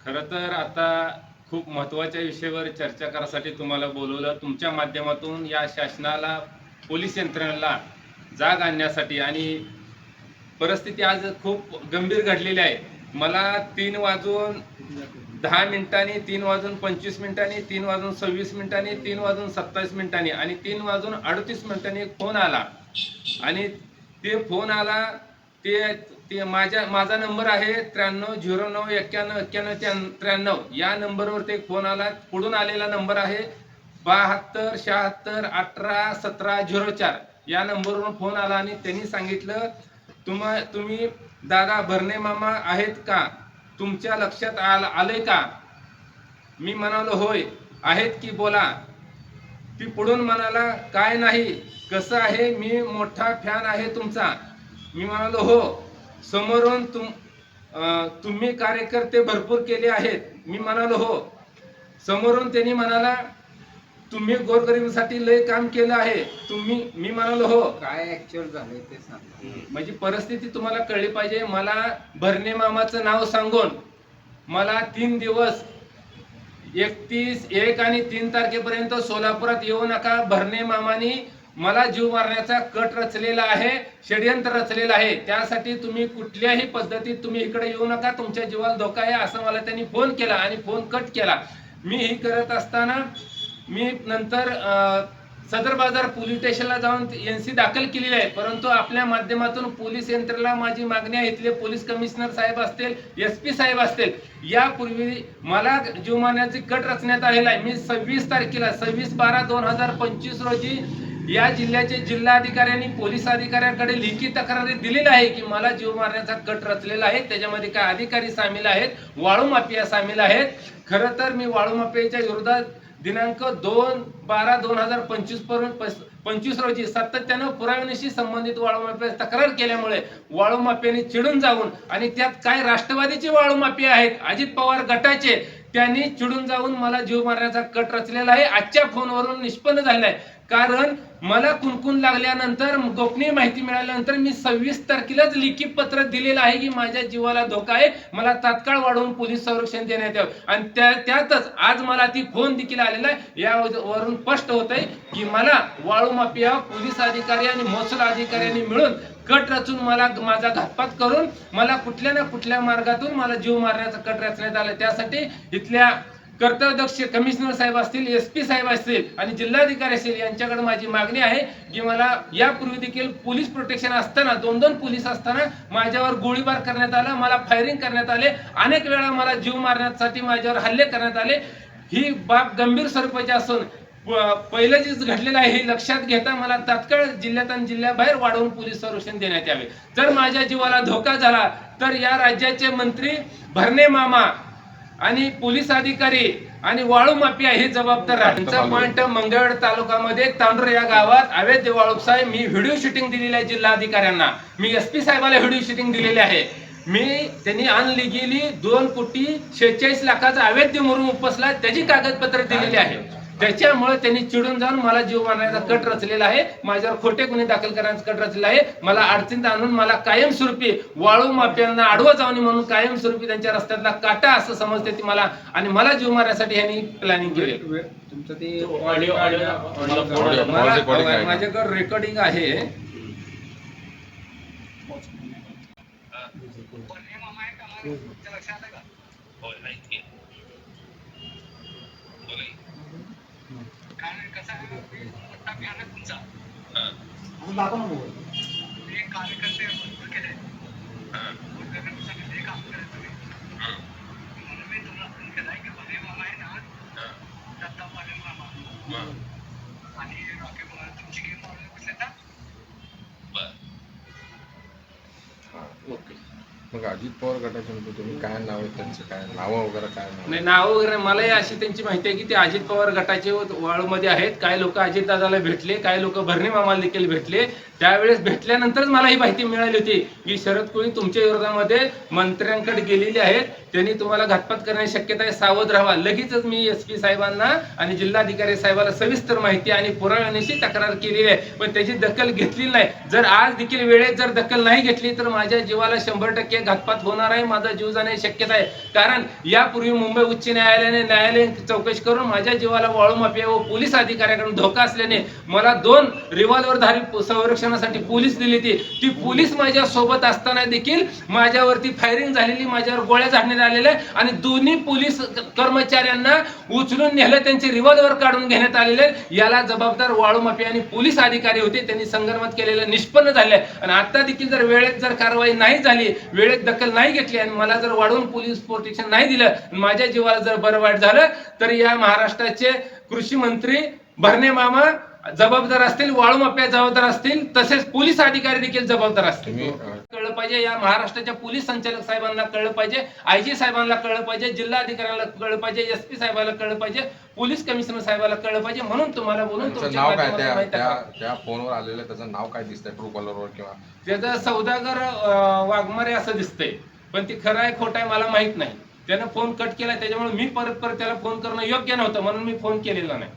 खरं तर आता खूप महत्त्वाच्या विषयावर चर्चा करासाठी तुम्हाला बोलवलं. तुमच्या माध्यमातून या शासनाला पोलीस यंत्रणेला जाग आणण्यासाठी आणि परिस्थिती आज खूप गंभीर घडलेली आहे. मला तीन वाजून दहा मिनिटांनी तीन वाजून पंचवीस मिनिटांनी तीन वाजून सव्वीस मिनिटांनी तीन वाजून सत्तावीस मिनिटांनी आणि तीन वाजून अडतीस मिनिटांनी फोन आला. आणि ते फोन आला ते ते माझ्या माझा नंबर आहे त्र्याण्णव झिरो नऊ एक्क्याण्णव एक्क्याण्णव त्र्याण्णव त्र्याण्णव. या नंबरवर ते फोन आला पुढून आलेला नंबर आहे बहात्तर शहात्तर अठरा सतरा झिरो चार. या नंबरवरून फोन आला आणि त्यांनी सांगितलं तुम तुम्ही दादा भरणे मामा आहेत का? तुमच्या लक्षात आल आलंय का? मी म्हणालो होय. आहेत की बोला. ती पुढून म्हणाला काय नाही कसं आहे? मी मोठा फॅन आहे तुमचा. मी म्हणालो हो समोरून तुम तुम्ही कार्यकर्ते भरपूर केले आहेत. मी म्हणालो हो. समोरून त्यांनी म्हणाला तुम्ही गोरगरिबासाठी लय काम केलं आहे. तुम्ही मी म्हणालो हो. काय ऍक्च्युअल झालंय ते सांगा. म्हणजे परिस्थिती तुम्हाला कळली पाहिजे. मला भरणे मामाचं नाव सांगून मला तीन दिवस एकतीस एक आणि तीन तारखेपर्यंत सोलापुरात येऊ नका. भरणे मामानी मला जीव मारण्याचा कट रचलेला आहे षडयंत्र रचलेलं आहे. त्यासाठी तुम्ही कुठल्याही पद्धतीत तुम्ही इकडे येऊ नका तुमच्या जीवाला धोका आहे असं मला त्यांनी फोन केला आणि फोन कट केला. मी ही करत असताना मी नंतर सदर बाजार पोलीस स्टेशनला जाऊन एन सी दाखल केलेली आहे. परंतु आपल्या माध्यमातून पोलीस यंत्रणेला माझी मागणी आहे इथले पोलीस कमिशनर साहेब असतील एस पी साहेब असतील यापूर्वी मला जीव मारण्याची कट रचण्यात आलेला आहे. मी सव्वीस तारखेला सव्वीस बारा दोन हजार पंचवीस रोजी या जिल्ह्याचे जिल्हाधिकाऱ्यांनी पोलीस अधिकाऱ्यांकडे लिखित तक्रारी दिलेली आहे की मला जीव मारण्याचा कट रचलेला आहे. त्याच्यामध्ये काय अधिकारी सामील आहेत? वाळू माफिया सामील आहेत. खरं तर मी वाळू माफियाच्या विरोधात दिनांक दोन बारा दोन हजार पंचवीसपर्यंत पंचवीस रोजी सातत्यानं पुराव्याशी संबंधित वाळू माफिया तक्रार केल्यामुळे वाळू माफियाने चिडून जाऊन आणि त्यात काय राष्ट्रवादीचे वाळू माफिया आहेत? अजित पवार गटाचे त्यांनी चिडून जाऊन मला जीव मारण्याचा कट रचलेला आहे. आजच्या फोनवरून निष्पन्न झालेला आहे. कारण मला कुणकुण लागल्यानंतर गोपनीय माहिती मिळाल्यानंतर मी सव्वीस तारखेलाच लिखित पत्र दिलेलं आहे की माझ्या जीवाला धोका आहे. मला तात्काळ वाढवून पोलीस संरक्षण देण्यात यावं. आणि त्या त्यातच आज मला ती फोन देखील आलेला आहे. यावरून स्पष्ट होत आहे की मला वाळू माफिया पोलीस अधिकारी आणि महसूल अधिकाऱ्यांनी मिळून कट रचून मला माझा घातपात करून मला कुठल्या ना कुठल्या मार्गातून मला जीव मारण्याचा कट रचण्यात आला. त्यासाठी इथल्या कर्तव्यदक्ष कमिशनर साहेब असतील एस पी साहेब असतील आणि जिल्हाधिकारी असतील यांच्याकडे माझी मागणी आहे की मला यापूर्वी देखील पोलीस प्रोटेक्शन असताना दोन दोन पोलीस असताना माझ्यावर गोळीबार करण्यात आला मला फायरिंग करण्यात आले अनेक वेळा मला जीव मारण्यासाठी माझ्यावर हल्ले करण्यात आले. ही बाब गंभीर स्वरूपाची असून पहिलं जे घडलेलं आहे हे लक्षात घेता मला तात्काळ जिल्ह्यात आणि जिल्ह्याबाहेर वाढवून पोलीस संरक्षण देण्यात यावे. जर माझ्या जीवाला धोका झाला तर या राज्याचे मंत्री भरणे मामा आणि पोलीस अधिकारी आणि वाळू माफिया हे जबाबदार राहतात पॉइंट मंगळवेढ तालुक्यामध्ये तांडूर या गावात अवैध वाळू साहेब मी व्हिडिओ शूटिंग दिलेली आहे जिल्हाधिकाऱ्यांना. मी एस पी साहेबाला व्हिडिओ शूटिंग दिलेली आहे. मी त्यांनी अनलिगली दोन कोटी शेहेचाळीस लाखाचा अवैध म्हणून उपसला त्याची कागदपत्र दिलेली आहे त्याच्यामुळे त्यांनी चिडून जाऊन मला जीव मारण्याचा कट रचलेला आहे. माझ्यावर खोटे गुन्हे दाखल करण्याचा कट रचलेला आहे. मला अडचणीत आणून मला कायमस्वरूपी वाळू माफियांना आडवं जाऊन म्हणून कायमस्वरूपी त्यांच्या रस्त्यातला काटा असं समजते ती मला आणि मला जीव मारण्यासाठी यांनी प्लॅनिंग केले. तुमचं ते ऑडिओ- ऑडिओ- मला recording आहे. का? माझ्याकडे रेकॉर्डिंग मग अजित पवार गटाचे म्हणजे तुम्ही काय नाव आहे त्यांचं काय नावं वगैरे काय नाव? नाही नाव वगैरे मलाही अशी त्यांची माहिती आहे की ते अजित पवार गटाचे वाळूमध्ये आहेत. काही लोक अजित दादाला भेटले काही लोक भरणे मामाला देखील भेटले. त्यावेळेस भेटल्यानंतरच मला ही माहिती मिळाली होती की शरद कोळी तुमच्या विरोधामध्ये मंत्र्यांकडे गेलेली आहेत. त्यांनी तुम्हाला घातपात करण्याची शक्यता आहे सावध राहा. लगेचच मी एस पी साहेबांना आणि जिल्हाधिकारी साहेबाला सविस्तर माहिती आणि पुराव्यानिशी तक्रार केलेली आहे. पण त्याची दखल घेतली नाही. जर आज देखील वेळेत जर दखल नाही घेतली तर माझ्या जीवाला शंभर टक्के घातपात होणार आहे माझा जीव जाणे शक्यता आहे. कारण यापूर्वी मुंबई उच्च न्यायालयाने न्यायालयीन चौकशी करून माझ्या जीवाला वाळू माफिया व पोलीस अधिकाऱ्याकडून धोका असल्याने मला दोन रिव्हॉल्वरधारी संरक्षणासाठी पोलीस दिली ती ती पोलीस माझ्या सोबत असताना देखील माझ्यावरती फायरिंग झालेली माझ्यावर गोळ्या झाडण्यात आलेल्या आणि दोन्ही पोलीस कर्मचाऱ्यांना उचलून नेलं त्यांचे रिव्हॉल्वर काढून घेण्यात आलेले. याला जबाबदार वाळू माफिया आणि पोलीस अधिकारी होते. त्यांनी संगनमत केलेलं निष्पन्न झाले आणि आता देखील जर वेळेत जर कारवाई नाही झाली वेळ वेळेत दखल नाही घेतली आणि मला जर वाढवून पोलीस प्रोटेक्शन नाही दिलं माझ्या जीवाला जर बरं वाईट झालं तर या महाराष्ट्राचे कृषी मंत्री भरणे मामा जबाबदार असतील वाळू माफिया जबाबदार असतील तसेच पोलीस अधिकारी देखील जबाबदार असतील. कळलं पाहिजे या महाराष्ट्राच्या पोलीस संचालक साहेबांना कळलं पाहिजे आय जी साहेबांना कळलं पाहिजे जिल्हाधिकाऱ्यांना कळलं पाहिजे एस पी साहेबांना कळलं पाहिजे पोलीस कमिशनर साहेबांना कळलं पाहिजे म्हणून तुम्हाला बोलून तुमच्या नाव काय? माध्यमातून त्या माहिती त्या आहे. त्या फोनवर आलेलं त्याचं नाव काय दिसतंय? ट्रू कॉलरवर किंवा त्याचं सौदागर अं, वाघमारे असं दिसतंय. पण ते खरं आहे खोटं आहे मला माहीत नाही. त्यानं फोन कट केला त्याच्यामुळे मी परत परत त्याला फोन करणं योग्य नव्हतं म्हणून मी फोन केलेला नाही.